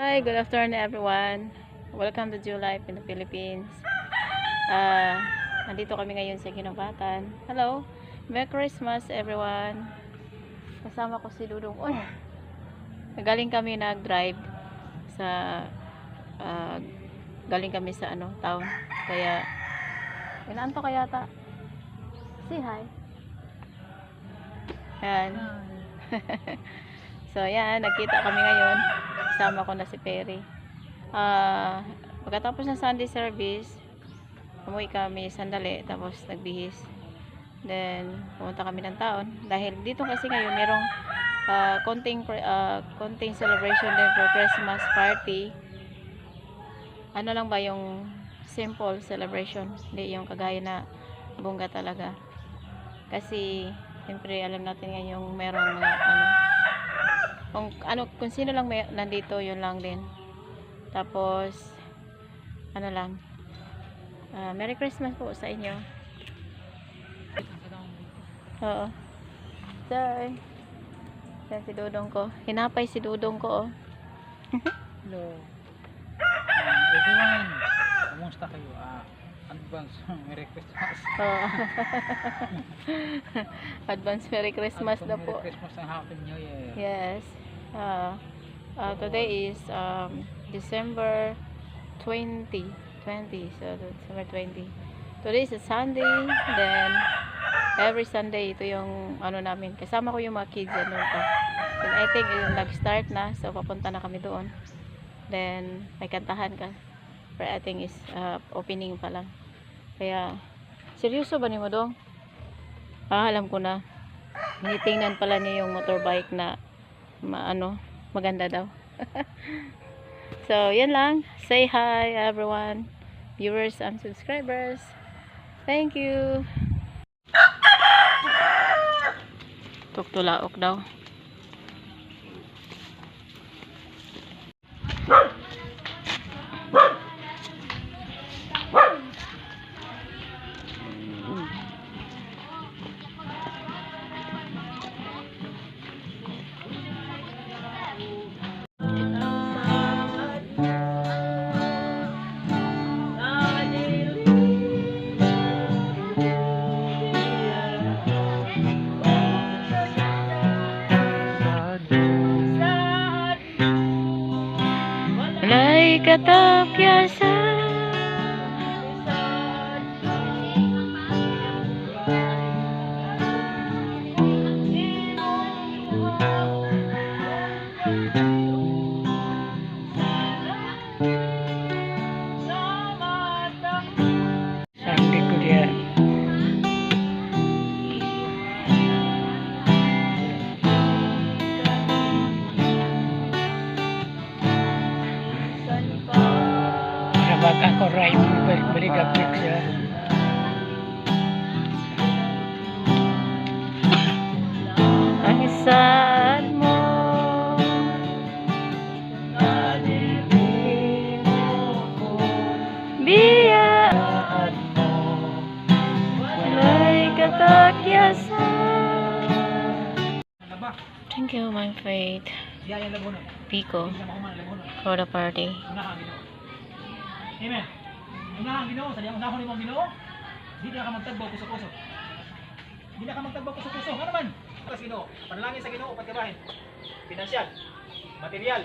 Hi, good afternoon everyone. Welcome to Jew Life in the Philippines. Ah, nandito kami ngayon sa Ginobatan. Hello. Merry Christmas everyone. Kasama ko si Dudong. Oy. Galing kami nag-drive sa ah, galing kami sa ano, town. Kaya inaanto kaya ta. Say hi. Yan. so, yan. Nagkita kami ngayon. Kasama ko na si Perry. Ah, pagkatapos ng Sunday service, umuwi kami sandali, tapos nagbihis. Then, pumunta kami ng taon. Dahil dito kasi ngayon, merong ah, konting, ah, konting celebration din for Christmas party. Ano lang ba yung simple celebration? Hindi yung kagaya na bongga talaga. Kasi, siyempre, alam natin ngayon yung merong mga, ano, kung, ano, kung sino lang may, nandito, yun lang din. Tapos, ano lang, ah, Merry Christmas po sa inyo. Oo. Sorry. Yan si Dudong ko. Hinapay si Dudong ko, oh. Hello. Everyone, kumusta kayo? Ah, advance Merry Christmas. Oo. Advance Merry Christmas Advance po. Merry Christmas and Happy New Year. Yes. Uh, uh, today is um, December 20. 20. So, December 20. Today is a Sunday. Then, every Sunday, ito yung ano namin. Kasama ko yung mga kids. Ano pa. Then, I think yung nag-start na. So, papunta na kami doon. Then, may kantahan ka. Pero I think is uh, opening pa lang. Kaya, seryoso ba ni mo dong? Ah, alam ko na. Tinitingnan pala niya yung motorbike na maano, maganda daw. so, yan lang. Say hi everyone. Viewers and subscribers. Thank you. Tuktulaok daw. Walay katapyasan. Balik-balik aplik siya. Ang sad mo. Biyaan mo. Walay katakyasan. Thank you, my faith. Pico for the party. Unahan Amen. Unahan Ginoo, sa diyang unahon nimong Ginoo. Di ka magtagbaw puso-puso. Di ka magtagbaw puso-puso. Ano naman? Sa Ginoo. Panalangin sa Ginoo pagkabahin. Pinansyal, material,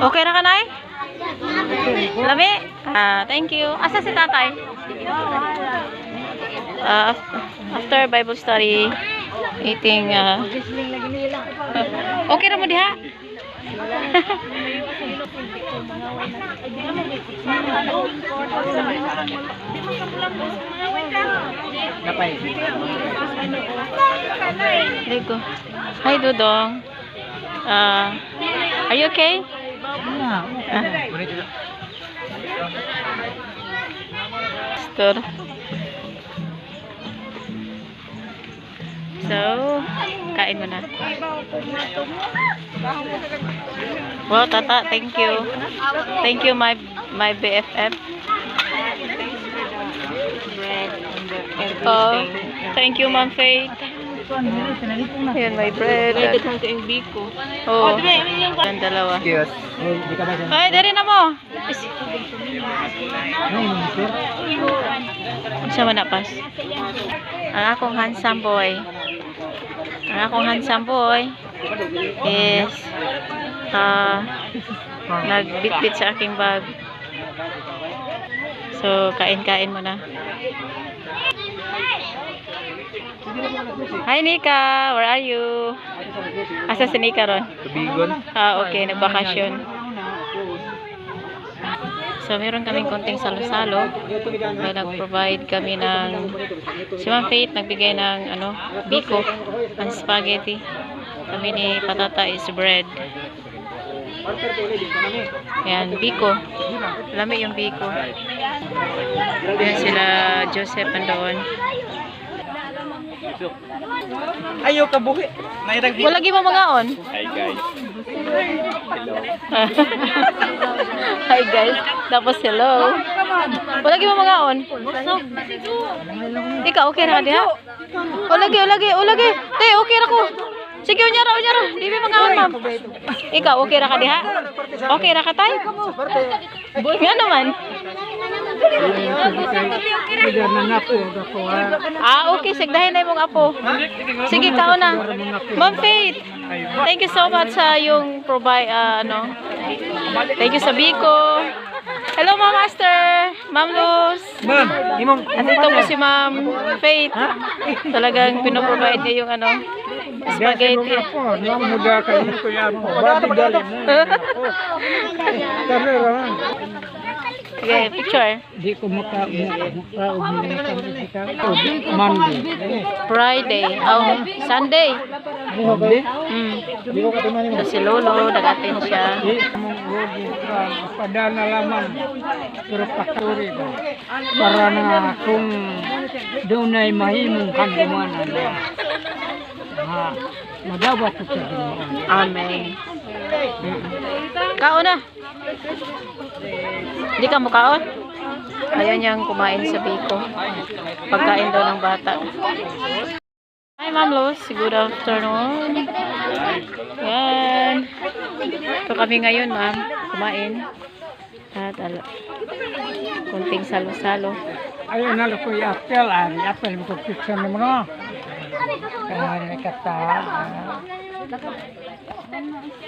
Okay na ka, Nay? Lami? Ah, thank you. Asa si tatay? Af- after Bible study, eating, ah, okay na mo diha? Ligo. Hi, Dudong. Ah, are you okay? Ah. Store. So, kain mo na. Wow, tata, thank you. Thank you, my my BFF. Bread. Oh, thank you, Ma'am Faith. Ayan, may bread. Ay, daghang kaing biko. Oo. Ang dalawa. Yes. Ay, dari na mo. Siya man napas. Ang akong handsome boy. Ang akong handsome boy is ah nagbitbit sa aking bag. So, kain-kain mo na. Hi Nika, where are you? Asa si Nika ron? Tubigon. Ah, okay, nagbakasyon. So, meron kaming konting salo-salo. May nag-provide kami ng si Ma'am Faith nagbigay ng ano, biko ang spaghetti. Kami ni Patata is bread. Ayan, biko. Lami yung biko. Ayan sila Joseph andoon. Ayaw ka buhi. Wala gi mo mangaon. Hi guys. Hi guys. Tapos hello. Wala gi mo mangaon. Ikaw okay ra diha? O lagi, o lagi, o lagi. Te, okay ra ko. Sige, unyara, unyara. Di ba mangaon, ma'am? Ikaw okay ra ka diha? Okay ra ka tay? Nga naman. Ah, okay. Sigdahin na mong apo. Sige, kao na. Ma'am Faith, thank you so much sa yung provide, ah, ano. Thank you sa Biko. Hello, Ma'am Master. Ma'am Luz. Ma'am, imong Andito po si Ma'am Faith. Talagang pinoprovide niya yung ano, spaghetti. muda kayo ko yan mo. Babi dali mo. Kami raman. Okay, picture. Di ko. Monday. Friday. Oh, Sunday. Mm. So, si Lolo, nag-attend siya. Padana laman. Pero pakuri ko. Para na kung doon ay mahimong kandumanan. Ha, madabat ko sa. Amen. Kaon na. Hindi ka mukaon? Ayaw niyang kumain sa biko. Pagkain daw ng bata. Hi, Ma'am Luz. Good afternoon. Yan. Ito kami ngayon, ma'am. Kumain. At ala, kunting salo-salo. Ayun na ko yung apel. Ay, apel mo ko pizza mo no. Kaya kata.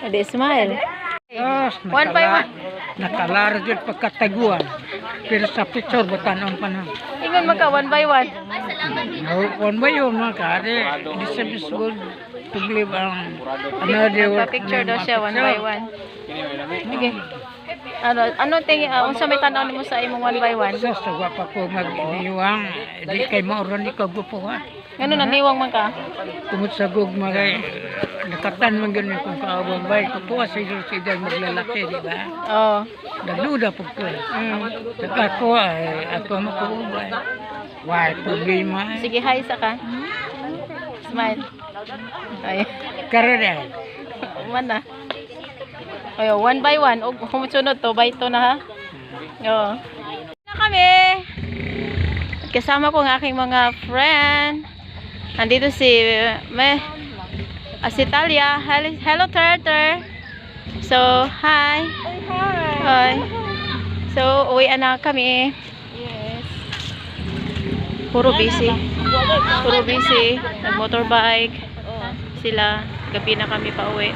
Ade, smile. One by one. Nakalara dyan pagkataguan. Pero sa picture, batanon pa na. Ingon man ka, one by one. No, one by one mga kare. This is good to believe ang another work. Pa-picture daw siya, one by one. Sige. Ano, ano tingin, uh, unsa may tanaw nimo sa imong one by one? Sa sawa pa ko mag-iwang, di kay mauron ni kagupuhan. Ano naniwang man ka? Kumot sa gugma kay nakatan man ganun kung kaabang bay. Kupuha sa iyo si Idan maglalaki, di ba? Oo. Nagduda po ko. Mm. Saka ko ay ato mo ko ubay. Why problema? Sige, hi sa ka. Smile. Ay, Karere. man na. Ayo, one by one. O, kumusunod to, by to na ha. Oo. Na kami. Kasama ko ang aking mga friend. Nandito si, me, ah, si Talia. Hello, hello Turtle. So, hi. Hi. So, uwi na kami. Puro busy. Puro busy. Nag-motorbike. Sila. Gabi na kami pa uwi.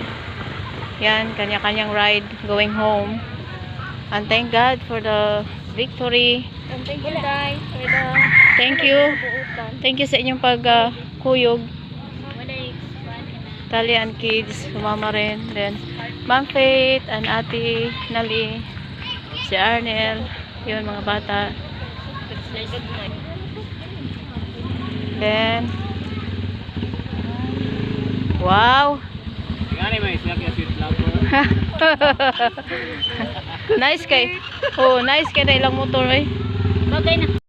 Yan, kanya-kanyang ride going home. And thank God for the victory. And thank you guys Thank you. Thank you sa inyong pagkuyog. Talia and kids, sumama rin. Then, Ma'am Faith and Ate Nali, si Arnel, yun mga bata. Then, wow! Nice kay. Oh, nice kay na ilang motor eh. Bagay na.